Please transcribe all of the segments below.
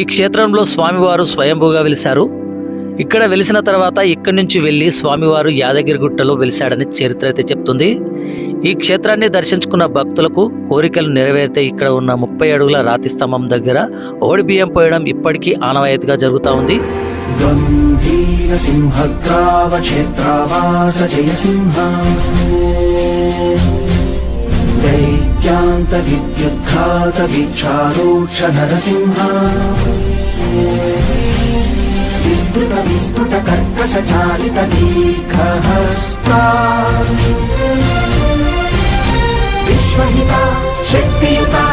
ఈ క్షేత్రంలో స్వామివారు స్వయంభూగా వెలిశారు. ఇక్కడ వెలిసిన తర్వాత ఇక్కడి నుంచి వెళ్ళి స్వామివారు యాదగిరి గుట్టలో వెలిశాడని చరిత్ర అయితే చెప్తుంది. ఈ క్షేత్రాన్ని దర్శించుకున్న భక్తులకు కోరికలు నెరవేరితే ఇక్కడ ఉన్న ముప్పై అడుగుల రాతి స్తంభం దగ్గర ఓడి బియ్యం పోయడం ఇప్పటికీ ఆనవాయితీగా జరుగుతూ ఉంది. गम्भीरसिंहग्रावक्षेत्रावास जयसिंह दैत्यान्तविद्युद्घातवीक्षारोक्ष नरसिंह विस्फुट विस्फुट कर्कशचालित दीर्घहस्ता विश्वहिता शक्तियुता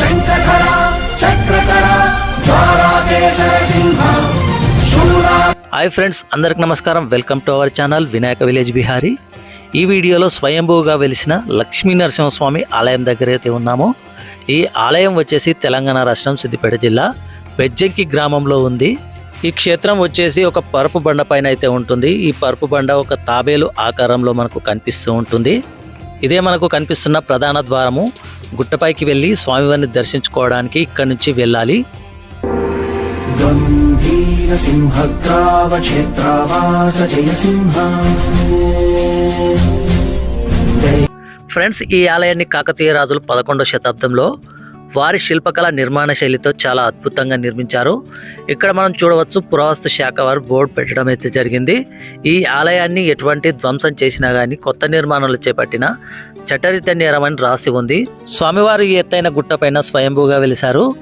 शङ्कधरा चक्रधरा ज्वालाकेसर सिंह शूरा హాయ్ ఫ్రెండ్స్ అందరికి నమస్కారం welcome to our channel Vinayaka village Bihari ఈ వీడియోలో స్వయంభూగా వెలిసిన లక్ష్మీ నరసింహస్వామి ఆలయం దగ్గర అయితే ఉన్నాము. ఈ ఆలయం వచ్చేసి తెలంగాణ రాష్ట్రం సిద్దిపేట జిల్లా వెజ్జంకి గ్రామంలో ఉంది. ఈ క్షేత్రం వచ్చేసి ఒక పరుపు బండ పైన అయితే ఉంటుంది. ఈ పరుపు బండ ఒక తాబేలు ఆకారంలో మనకు కనిపిస్తూ ఉంటుంది. ఇదే మనకు కనిపిస్తున్న ప్రధాన ద్వారము. గుట్టపైకి వెళ్ళి స్వామివారిని దర్శించుకోవడానికి ఇక్కడి నుంచి వెళ్ళాలి. సింహ. ఫ్రెండ్స్ ఈ ఆలయాన్ని కాకతీయ రాజులు పదకొండవ శతాబ్దంలో వారి శిల్పకళ నిర్మాణ శైలితో చాలా అద్భుతంగా నిర్మించారు. ఇక్కడ మనం చూడవచ్చు పురావస్తు శాఖ వారు బోర్డు పెట్టడం అయితే జరిగింది. ఈ ఆలయాన్ని ఎటువంటి ధ్వంసం చేసినా కానీ కొత్త నిర్మాణాలు చేపట్టిన చట్టరిత నేరమని రాసి ఉంది. స్వామివారు ఎత్తైన గుట్టపైన స్వయంభూగా వెలిశారు.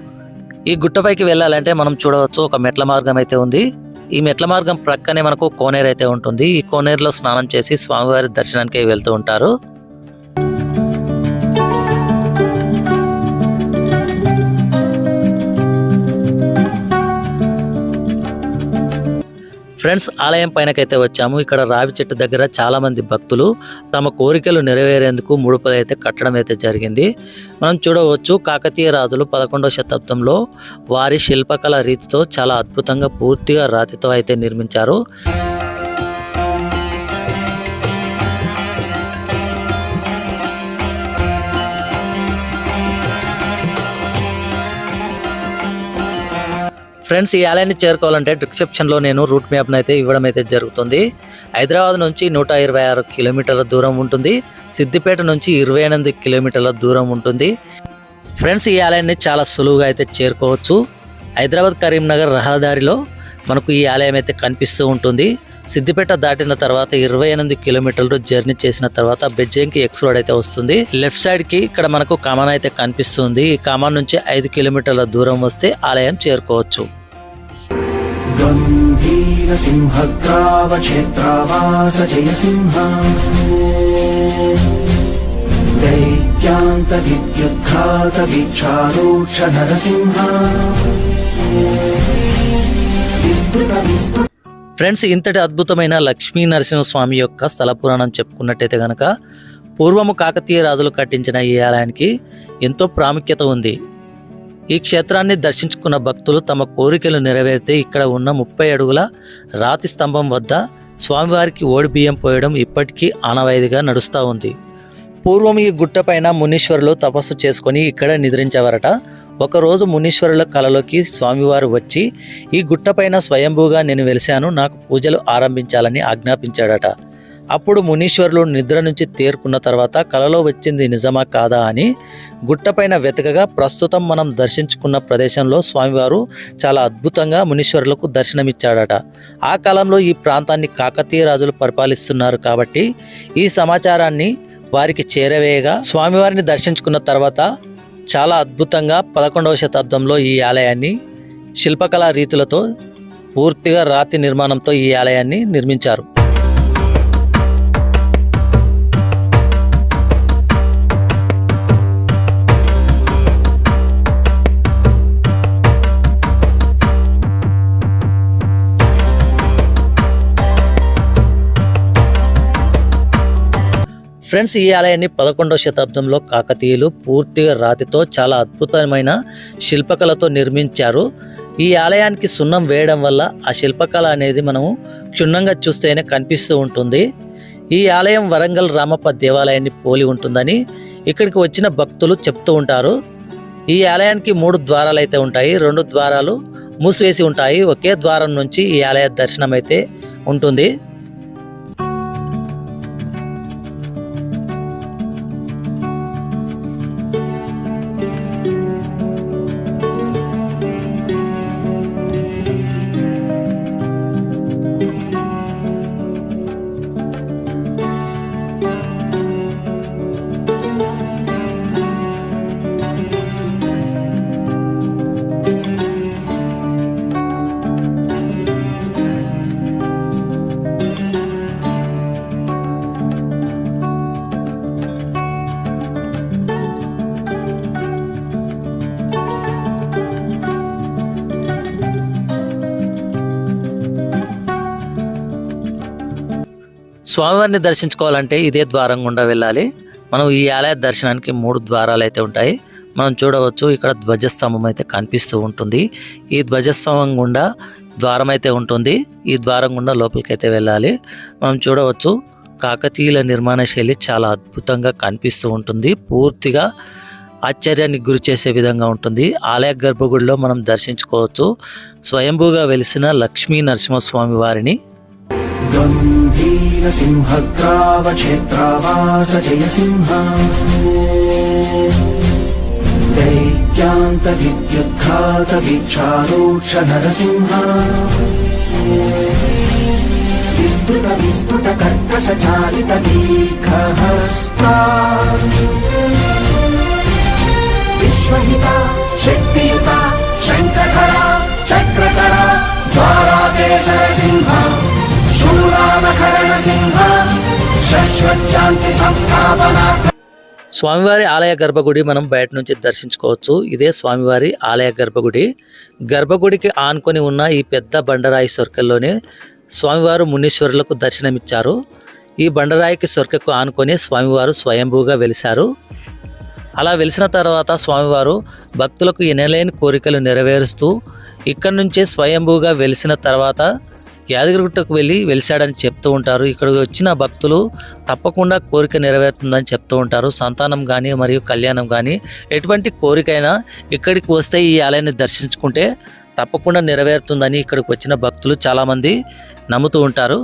ఈ గుట్టపైకి వెళ్ళాలంటే మనం చూడవచ్చు ఒక మెట్ల మార్గం అయితే ఉంది. ఈ మెట్ల మార్గం ప్రక్కనే మనకు కోనేరు అయితే ఉంటుంది. ఈ కోనేరులో స్నానం చేసి స్వామివారి దర్శనానికి వెళ్తూ ఉంటారు. ఫ్రెండ్స్ ఆలయం పైనకైతే వచ్చాము. ఇక్కడ రావి చెట్టు దగ్గర చాలా మంది భక్తులు తమ కోరికలు నెరవేరేందుకు ముడుపులు అయితే కట్టడం అయితే జరిగింది. మనం చూడవచ్చు కాకతీయ రాజులు పదకొండవ శతాబ్దంలో వారి శిల్పకళ రీతితో చాలా అద్భుతంగా పూర్తిగా రాతితో అయితే నిర్మించారు. ఫ్రెండ్స్ ఈ ఆలయాన్ని చేరుకోవాలంటే డిస్క్రిప్షన్లో నేను రూట్ మ్యాప్ను అయితే ఇవ్వడం అయితే జరుగుతుంది. హైదరాబాద్ నుంచి నూట ఇరవై ఆరు కిలోమీటర్ల దూరం ఉంటుంది. సిద్దిపేట నుంచి ఇరవై ఎనిమిది కిలోమీటర్ల దూరం ఉంటుంది. ఫ్రెండ్స్ ఈ ఆలయాన్ని చాలా సులువుగా అయితే చేరుకోవచ్చు. హైదరాబాద్ కరీంనగర్ రహదారిలో మనకు ఈ ఆలయం అయితే కనిపిస్తూ ఉంటుంది. సిద్దిపేట దాటిన తర్వాత ఇరవై ఎనిమిది కిలోమీటర్లు జర్నీ చేసిన తర్వాత బెజ్జంకి ఎక్స్ రోడ్ అయితే వస్తుంది. లెఫ్ట్ సైడ్కి ఇక్కడ మనకు కమాన్ అయితే కనిపిస్తుంది. ఈ కమాన్ నుంచి ఐదు కిలోమీటర్ల దూరం వస్తే ఆలయం చేరుకోవచ్చు. నరసింహ. విస్తృత విస్తృత ఫ్రెండ్స్ ఇంతటి అద్భుతమైన లక్ష్మీ నరసింహస్వామి యొక్క స్థల పురాణం చెప్పుకున్నట్టయితే కనుక పూర్వము కాకతీయ రాజులు కట్టించిన ఈ ఆలయానికి ఎంతో ప్రాముఖ్యత ఉంది. ఈ క్షేత్రాన్ని దర్శించుకున్న భక్తులు తమ కోరికలు నెరవేరితే ఇక్కడ ఉన్న ముప్పై అడుగుల రాతి స్తంభం వద్ద స్వామివారికి ఓడి బియ్యం పోయడం ఇప్పటికీ ఆనవాయిదిగా నడుస్తూ ఉంది. పూర్వం ఈ గుట్టపైన మునీశ్వరులు తపస్సు చేసుకొని ఇక్కడ నిద్రించేవారట. ఒకరోజు మునీశ్వరుల కలలోకి స్వామివారు వచ్చి ఈ గుట్టపైన స్వయంభూగా నేను వెలిశాను నాకు పూజలు ఆరంభించాలని ఆజ్ఞాపించాడట. అప్పుడు మునీశ్వరులు నిద్ర నుంచి తేరుకున్న తర్వాత కలలో వచ్చింది నిజమా కాదా అని గుట్టపైన వెతకగా ప్రస్తుతం మనం దర్శించుకున్న ప్రదేశంలో స్వామివారు చాలా అద్భుతంగా మునీశ్వరులకు దర్శనమిచ్చాడట. ఆ కాలంలో ఈ ప్రాంతాన్ని కాకతీయ రాజులు పరిపాలిస్తున్నారు కాబట్టి ఈ సమాచారాన్ని వారికి చేరవేయగా స్వామివారిని దర్శించుకున్న తర్వాత చాలా అద్భుతంగా పదకొండవ శతాబ్దంలో ఈ ఆలయాన్ని శిల్పకళా రీతులతో పూర్తిగా రాతి నిర్మాణంతో ఈ ఆలయాన్ని నిర్మించారు. ఫ్రెండ్స్ ఈ ఆలయాన్ని పదకొండవ శతాబ్దంలో కాకతీయులు పూర్తిగా రాతితో చాలా అద్భుతమైన శిల్పకళతో నిర్మించారు. ఈ ఆలయానికి సున్నం వేయడం వల్ల ఆ శిల్పకళ అనేది మనము క్షుణ్ణంగా చూస్తేనే కనిపిస్తూ ఉంటుంది. ఈ ఆలయం వరంగల్ రామప్ప దేవాలయాన్ని పోలి ఉంటుందని ఇక్కడికి వచ్చిన భక్తులు చెప్తూ ఉంటారు. ఈ ఆలయానికి మూడు ద్వారాలు అయితే ఉంటాయి. రెండు ద్వారాలు మూసివేసి ఉంటాయి. ఒకే ద్వారం నుంచి ఈ ఆలయ దర్శనం అయితే ఉంటుంది. స్వామివారిని దర్శించుకోవాలంటే ఇదే ద్వారం గుండా వెళ్ళాలి. మనం ఈ ఆలయ దర్శనానికి మూడు ద్వారాలు అయితే ఉంటాయి. మనం చూడవచ్చు ఇక్కడ ధ్వజస్తంభం అయితే కనిపిస్తూ ఉంటుంది. ఈ ధ్వజస్తంభం గుండా ద్వారం అయితే ఉంటుంది. ఈ ద్వారం గుండా లోపలికి అయితే వెళ్ళాలి. మనం చూడవచ్చు కాకతీయుల నిర్మాణ శైలి చాలా అద్భుతంగా కనిపిస్తూ ఉంటుంది. పూర్తిగా ఆశ్చర్యానికి గురి చేసే విధంగా ఉంటుంది. ఆలయ గర్భగుడిలో మనం దర్శించుకోవచ్చు. స్వయంభూగా వెలిసిన లక్ష్మీ నరసింహస్వామి వారిని गम्भीरसिंहग्रावक्षेत्रावास जय सिंह दैत्यान्तविद्युद्घातवीक्षारोक्ष नरसिंह विस्तृत विस्फुट कर्कश चालित दीर्घहस्ता विश्वहिता శాంతి సంస్థాపన. స్వామివారి ఆలయ గర్భగుడి మనం బయట నుంచి దర్శించుకోవచ్చు. ఇదే స్వామివారి ఆలయ గర్భగుడి. గర్భగుడికి ఆనుకొని ఉన్న ఈ పెద్ద బండరాయి స్వర్గంలోనే స్వామివారు మునీశ్వరులకు దర్శనమిచ్చారు. ఈ బండరాయికి స్వర్గకు ఆనుకొని స్వామివారు స్వయంభూగా వెలిశారు. అలా వెలిసిన తర్వాత స్వామివారు భక్తులకు ఎనలేని కోరికలు నెరవేరుస్తూ ఇక్కడి నుంచే స్వయంభూగా వెలిసిన తర్వాత యాదగిరిగుట్టకు వెళ్ళి వెలిశాడని చెప్తూ ఉంటారు. ఇక్కడికి వచ్చిన భక్తులు తప్పకుండా కోరిక నెరవేరుతుందని చెప్తూ ఉంటారు. సంతానం కానీ మరియు కళ్యాణం కానీ ఎటువంటి కోరికైనా ఇక్కడికి వస్తే ఈ ఆలయాన్ని దర్శించుకుంటే తప్పకుండా నెరవేరుతుందని ఇక్కడికి వచ్చిన భక్తులు చాలామంది నమ్ముతూ ఉంటారు.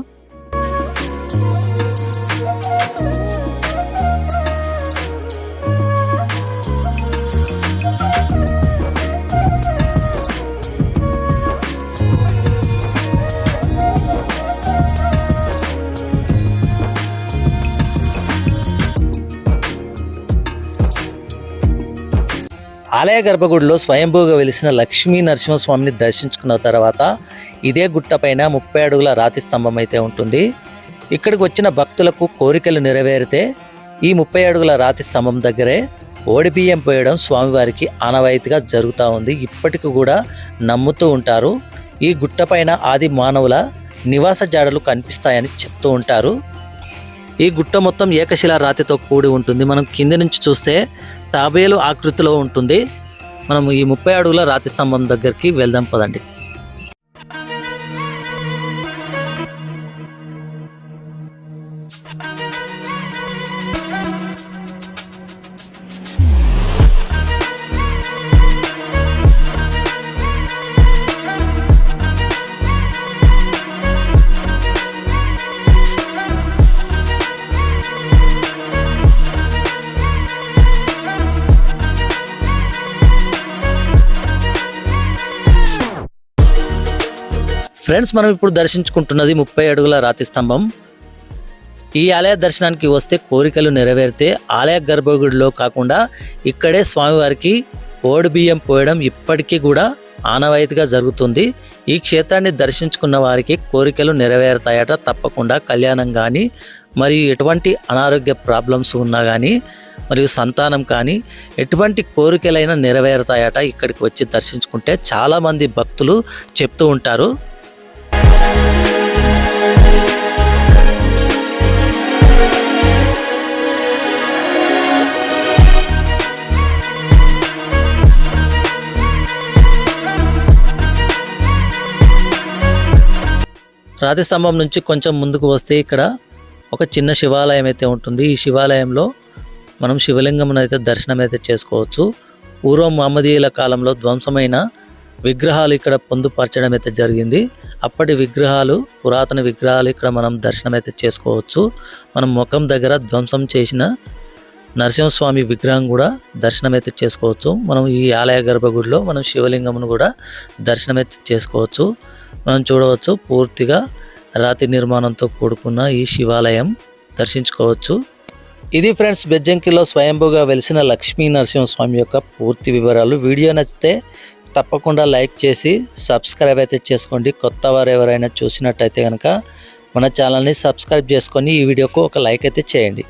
ఆలయ గర్భగుడిలో స్వయంభూగా వెలిసిన లక్ష్మీ నరసింహస్వామిని దర్శించుకున్న తర్వాత ఇదే గుట్టపైన ముప్పై అడుగుల రాతి స్తంభం అయితే ఉంటుంది. ఇక్కడికి వచ్చిన భక్తులకు కోరికలు నెరవేరితే ఈ ముప్పై అడుగుల రాతి స్తంభం దగ్గరే ఓడిబియ్యం పోయడం స్వామివారికి ఆనవాయితీగా జరుగుతూ ఉంది. ఇప్పటికి కూడా నమ్ముతూ ఉంటారు. ఈ గుట్టపైన ఆది మానవుల నివాస జాడలు కనిపిస్తాయని చెప్తూ ఉంటారు. ఈ గుట్ట మొత్తం ఏకశిలా రాతితో కూడి ఉంటుంది. మనం కింద నుంచి చూస్తే తాబేలు ఆకృతిలో ఉంటుంది. మనం ఈ ముప్పై అడుగుల రాతి స్తంభం దగ్గరికి వెళ్దాం పదండి. ఫ్రెండ్స్ మనం ఇప్పుడు దర్శించుకుంటున్నది ముప్పై అడుగుల రాతి స్తంభం. ఈ ఆలయ దర్శనానికి వస్తే కోరికలు నెరవేరితే ఆలయ గర్భగుడిలో కాకుండా ఇక్కడే స్వామివారికి ఓడి బియ్యం పోయడం ఇప్పటికీ కూడా ఆనవాయితీగా జరుగుతుంది. ఈ క్షేత్రాన్ని దర్శించుకున్న వారికి కోరికలు నెరవేరుతాయట తప్పకుండా కళ్యాణం కానీ మరియు ఎటువంటి అనారోగ్య ప్రాబ్లమ్స్ ఉన్నా కానీ మరియు సంతానం కానీ ఎటువంటి కోరికలైనా నెరవేరుతాయట ఇక్కడికి వచ్చి దర్శించుకుంటే. చాలామంది భక్తులు చెప్తూ ఉంటారు. రాతి స్తంభం నుంచి కొంచెం ముందుకు వస్తే ఇక్కడ ఒక చిన్న శివాలయం అయితే ఉంటుంది. ఈ శివాలయంలో మనం శివలింగం అయితే దర్శనం అయితే చేసుకోవచ్చు. పూర్వం మహమ్మదీయుల కాలంలో ధ్వంసమైన విగ్రహాలు ఇక్కడ పొందుపరచడం అయితే జరిగింది. అప్పటి విగ్రహాలు పురాతన విగ్రహాలు ఇక్కడ మనం దర్శనం అయితే చేసుకోవచ్చు. మనం ముఖం దగ్గర ధ్వంసం చేసిన నరసింహస్వామి విగ్రహం కూడా దర్శనం అయితే చేసుకోవచ్చు. మనం ఈ ఆలయ గర్భగుడిలో మనం శివలింగమును కూడా దర్శనం అయితే చేసుకోవచ్చు. మనం చూడవచ్చు పూర్తిగా రాతి నిర్మాణంతో కూడుకున్న ఈ శివాలయం దర్శించుకోవచ్చు. ఇది ఫ్రెండ్స్ బెజ్జంకిలో స్వయంభూగా వెలిసిన లక్ష్మీ నరసింహస్వామి యొక్క పూర్తి వివరాలు. వీడియో నచ్చితే తప్పకుండా లైక్ చేసి సబ్స్క్రైబ్ అయితే చేసుకోండి. కొత్త వారు ఎవరైనా చూసినట్టయితే కనుక మన ఛానల్ని సబ్స్క్రైబ్ చేసుకొని ఈ వీడియోకు ఒక లైక్ అయితే చేయండి.